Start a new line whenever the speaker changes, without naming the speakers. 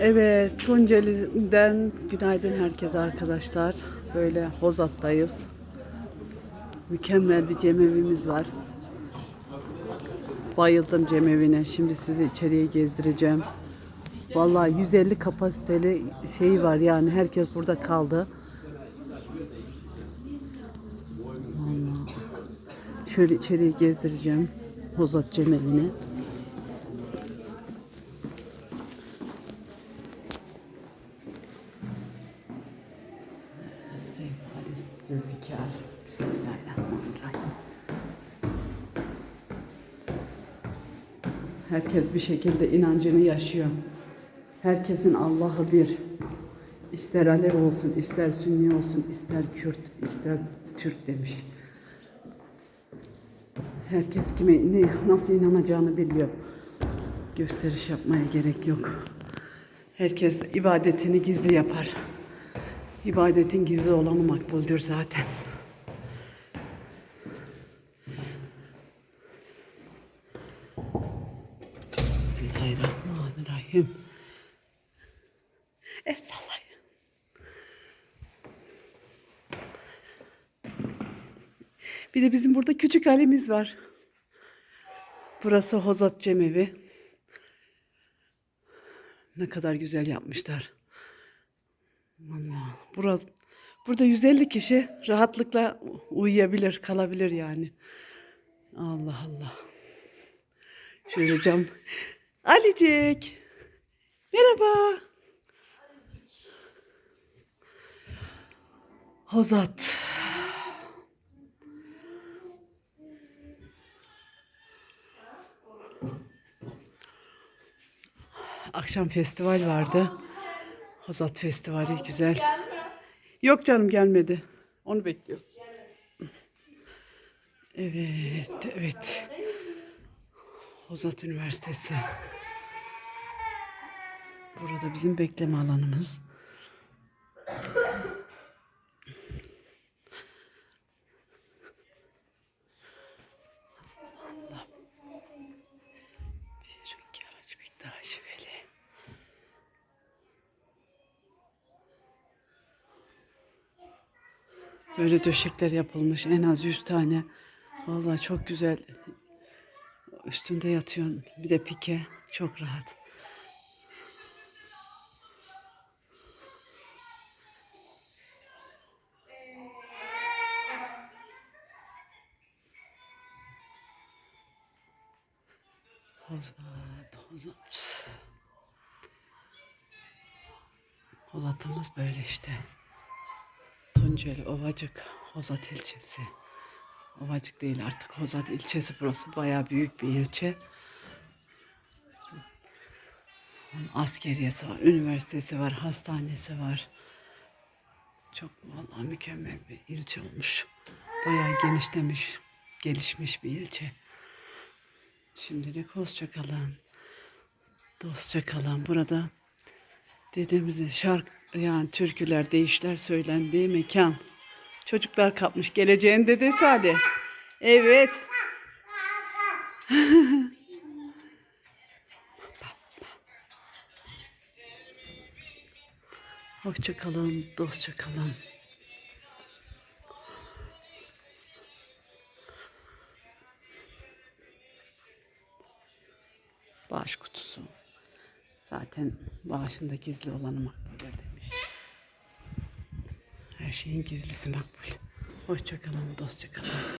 Evet, Tunceli'den günaydın herkese arkadaşlar. Böyle Hozat'tayız. Mükemmel bir cemevimiz var. Bayıldım cemevine. Şimdi sizi içeriye gezdireceğim. Vallahi 150 kapasiteli şey var yani herkes burada kaldı. Vallahi. Şöyle içeriye gezdireceğim Hozat cemevini. Zülfikar. Bismillahirrahmanirrahim. Herkes bir şekilde inancını yaşıyor. Herkesin Allah'ı bir. İster Alev olsun, ister Sünni olsun, ister Kürt, ister Türk demiş. Herkes kime ne, nasıl inanacağını biliyor. Gösteriş yapmaya gerek yok. Herkes ibadetini gizli yapar. İbadetin gizli olanı makbuldür zaten. Bismillahirrahmanirrahim. Bir de bizim burada küçük halimiz var. Burası Hozat Cemevi. Ne kadar güzel yapmışlar. Allah. Burada, burada 150 kişi rahatlıkla uyuyabilir, kalabilir yani. Allah Allah. Şöyle cam. Alicik. Merhaba. Hozat. Akşam festival vardı. Hozat Festivali güzel. Yok canım gelmedi. Onu bekliyoruz. Evet, evet. Hozat Üniversitesi. Burada bizim bekleme alanımız. Böyle döşekler yapılmış en az 100 tane. Vallahi çok güzel. Üstünde yatıyorsun. Bir de pike. Çok rahat. Hozat, Hozat. Hozatımız böyle işte. Tunceli, Ovacık, Hozat ilçesi. Ovacık değil artık Hozat ilçesi burası. Bayağı büyük bir ilçe. Askeriyesi var, üniversitesi var, hastanesi var. Çok vallahi mükemmel bir ilçe olmuş. Bayağı genişlemiş, gelişmiş bir ilçe. Şimdilik hoşça kalın. Dostça kalın. Burada dedemizin şarkı yani türküler, deyişler söylendiği mekan. Çocuklar kapmış. Geleceğin dedesi hadi. Evet. Hoşça kalın, dostça kalın. Bağış kutusu. Zaten bağışında gizli demiş. Her şeyin gizlisi makbul. Hoşça kalın, dostça kalın.